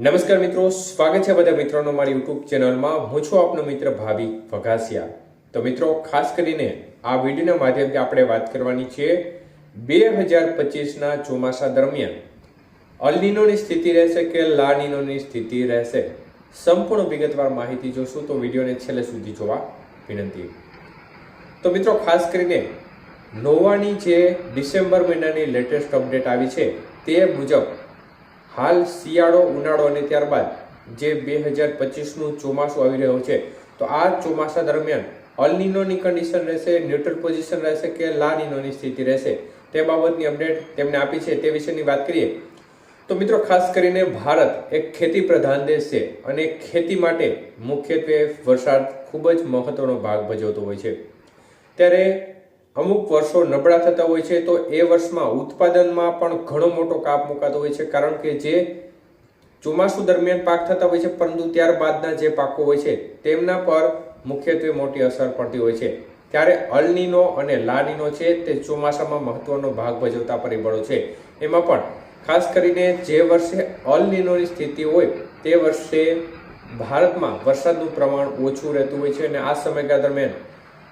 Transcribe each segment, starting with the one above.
નમસ્કાર મિત્રો, સ્વાગત છે બધા મિત્રોનો મારી યુટ્યુબ ચેનલમાં. હું છું આપનો મિત્ર ભાવિ વઘાસિયા તો મિત્રો, ખાસ કરીને આ વિડીયોના માધ્યમથી આપણે વાત કરવાની છે બે હજાર પચીસના ચોમાસા દરમિયાન. અલનીનોની સ્થિતિ રહેશે કે લાનીનોની સ્થિતિ રહેશે? સંપૂર્ણ વિગતવાર માહિતી જોશું, તો વિડીયોને છેલ્લે સુધી જોવા વિનંતી. તો મિત્રો, ખાસ કરીને નોવાની જે ડિસેમ્બર મહિનાની લેટેસ્ટ અપડેટ આવી છે, તે મુજબ હાલ શિયાળો ઉનાળો અને ત્યારબાદ જે બે હજાર પચીસનું ચોમાસું આવી રહ્યું છે, તો આ ચોમાસા દરમિયાન અલનીનોની કન્ડિશન રહેશે ન્યુટ્રલ પોઝિશન રહેશે કે લાનીનોની સ્થિતિ રહેશે? તે બાબતની અપડેટ તેમને આપી છે, તે વિશેની વાત કરીએ. તો મિત્રો, ખાસ કરીને ભારત એક ખેતી પ્રધાન દેશ છે અને ખેતી માટે મુખ્યત્વે વરસાદ ખૂબ જ મહત્વનો ભાગ ભજવતો હોય છે. ત્યારે અમુક વર્ષો નબળા થતા હોય છે, તો એ વર્ષમાં ઉત્પાદનમાં પણ ઘણો મોટો કાપ મુકાતો હોય છે, કારણ કે જે ચોમાસું દરમિયાન પાક થતા હોય છે, પરંતુ ત્યારબાદના જે પાકો હોય છે, તેમના પર મુખ્યત્વે મોટી અસર પડતી હોય છે. ત્યારે અલનીનો અને લાનીનો છે, તે ચોમાસામાં મહત્વનો ભાગ ભજવતા પરિબળો છે. એમાં પણ ખાસ કરીને જે વર્ષે અલનીનોની સ્થિતિ હોય, તે વર્ષે ભારતમાં વરસાદનું પ્રમાણ ઓછું રહેતું હોય છે અને આ સમયગાળા દરમિયાન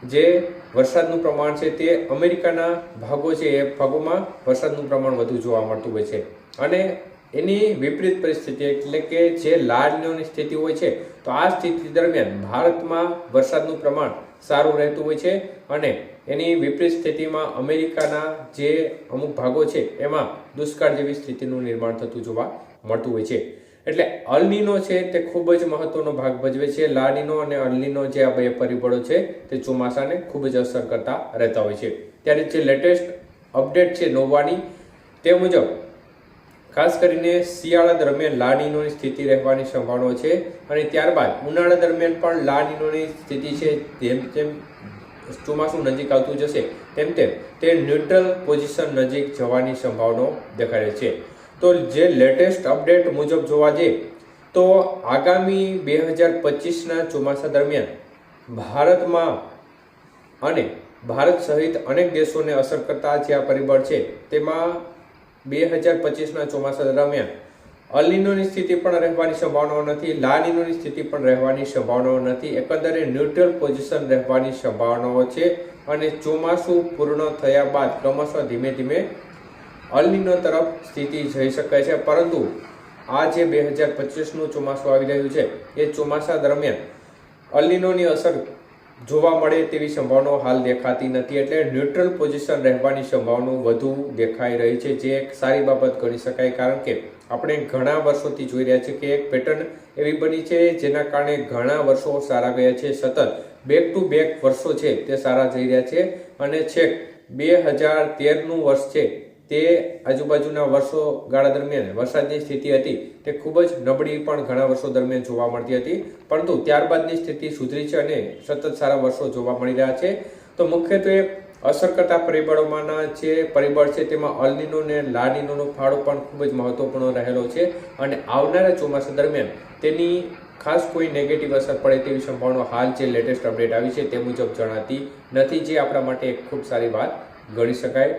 જે વરસાદનું પ્રમાણ છે તે અમેરિકાના ભાગો છે, એ ભાગોમાં વરસાદનું પ્રમાણ વધુ જોવા મળતું હોય છે. અને એની વિપરીત પરિસ્થિતિ એટલે કે જે લાજનોની સ્થિતિ હોય છે, તો આ સ્થિતિ દરમિયાન ભારતમાં વરસાદનું પ્રમાણ સારું રહેતું હોય છે અને એની વિપરીત સ્થિતિમાં અમેરિકાના જે અમુક ભાગો છે, એમાં દુષ્કાળ જેવી સ્થિતિનું નિર્માણ થતું જોવા મળતું હોય છે. એટલે અલનીનો છે તે ખૂબ જ મહત્વનો ભાગ ભજવે છે. લાનીનો અને અલનીનો જે આ બે પરિબળો છે તે ચોમાસાને ખૂબ જ અસર કરતા રહેતા હોય છે. ત્યારે જે લેટેસ્ટ અપડેટ છે નોવાની તે મુજબ ખાસ કરીને શિયાળા દરમિયાન લાનીનોની સ્થિતિ રહેવાની સંભાવના છે અને ત્યારબાદ ઉનાળા દરમિયાન પણ લાનીનોની સ્થિતિ છે જેમ જેમ ચોમાસું નજીક આવતું જશે, તેમ તેમ તે ન્યુટ્રલ પોઝિશન નજીક જવાની સંભાવનાઓ દેખાડે છે. તો જે લેટેસ્ટ અપડેટ મુજબ જોવા જઈએ, તો આગામી બે હજાર પચીસના ચોમાસા દરમિયાન ભારતમાં અને ભારત સહિત અનેક દેશોને અસર કરતા જે આ પરિબળ છે, તેમાં બે હજાર પચીસના ચોમાસા દરમિયાન અલિનોની સ્થિતિ પણ રહેવાની સંભાવનાઓ નથી લાલિનોની સ્થિતિ પણ રહેવાની સંભાવનાઓ નથી, એકંદરે ન્યુટ્રલ પોઝિશન રહેવાની સંભાવનાઓ છે અને ચોમાસું પૂર્ણ થયા બાદ ક્રમશઃ ધીમે ધીમે અલનીનો તરફ સ્થિતિ જઈ શકે છે. પરંતુ આ જે બે હજાર પચીસનું ચોમાસું આવી રહ્યું છે, એ ચોમાસા દરમિયાન અલનીનોની અસર જોવા મળે તેવી સંભાવનાઓ હાલ દેખાતી નથી. એટલે ન્યુટ્રલ પોઝિશન રહેવાની સંભાવનાઓ વધુ દેખાઈ રહી છે, જે એક સારી બાબત ગણી શકાય. કારણ કે આપણે ઘણા વર્ષોથી જોઈ રહ્યા છીએ કે એક પેટર્ન એવી બની છે, જેના કારણે ઘણા વર્ષો સારા ગયા છે. સતત બેક ટુ બેક વર્ષો છે, તે સારા જઈ રહ્યા છે. અને છેક બે હજાર તેરનું વર્ષ છે તે આજુબાજુના વર્ષો ગાળા દરમિયાન વરસાદની સ્થિતિ હતી. તે ખૂબ જ નબળી પણ ઘણા વર્ષો દરમિયાન જોવા મળતી હતી. પરંતુ ત્યારબાદની સ્થિતિ સુધરી છે અને સતત સારા વર્ષો જોવા મળી રહ્યા છે. તો મુખ્યત્વે અસર કરતા પરિબળોમાંના જે પરિબળ છે તેમાં અલનીનો અને લાનીનોનો ફાળો પણ ખૂબ જ મહત્વપૂર્ણ રહેલો છે અને આવનારા ચોમાસા દરમિયાન તેની ખાસ કોઈ નેગેટિવ અસર પડે તેવી સંભાવના હાલ જે લેટેસ્ટ અપડેટ આવી છે તે મુજબ જણાતી નથી. જે આપણા માટે એક ખૂબ સારી વાત ગણી શકાય.